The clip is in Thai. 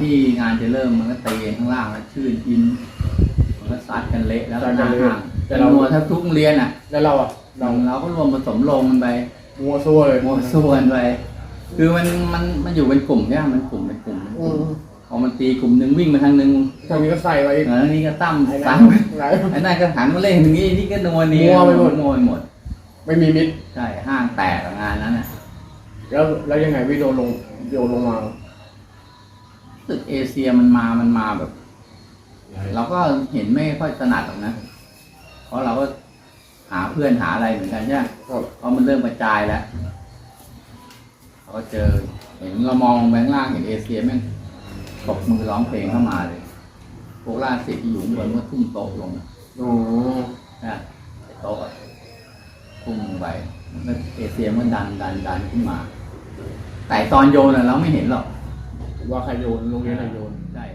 ที่งานจะเริ่มมันก็ตีกันข้างล่างแล้วชื่นอินมันก็ซัดกันเละแล้วก็หน้าห้างแต่เราถ้าทุกโรงเรียนอะ แล้วเราอะเราเราเราก็รวมผสมลงกันไปมัวซั่วเลยโมส่วนไปคือมันมันมันอยู่เป็นกลุ่มใช่ไหมมันกลุ่มเป็นกลุ่มเป็นกอืลุ่มมพอมันตีกลุ่มหนึ่งวิ่งมาทางหนึ่งทางนี้ก็ใส่ไว้อีกแล้วนี่ก็ตั้มไอ้ตั้นั่มนไหนไอ้นั่นก็หันมาเล่นอย่างนี้นี่ก็นัวเนียมั่วไปหมดนัวไปหมด ไม่มีมิดใช่ห้างแตกอะงานนั้นน่ะแล้วแล้วยังไงวิดีโอลงวิดีโอลงมา ตึกเอเชียมันมามันมาแบบ เราก็เห็นไม่ค่อยถนัดหรอกนะ เพราะเราก็หาเพื่อนหาอะไรเหมือนกันใช่ไหมครับเพราะมันเริ่มกระจายแล้วเราก็เจอเห็นเรามองแบงล่างเห็นเอเชียแม่งตบมือร้องเพลงเข้ามาเลย พวกล่าสิทธิ์ที่อยู่ข้างบนก็ทุ่มโต๊ะลงอ๋อนะไอ้โต๊ะอะทุ่มลงไปแล้วเอเชียมันดันดันดันขึ้นมา แต่ตอนโยนอะเราไม่เห็นหรอก ว่าใครโยนโรงเรียนไหนโยน ใช่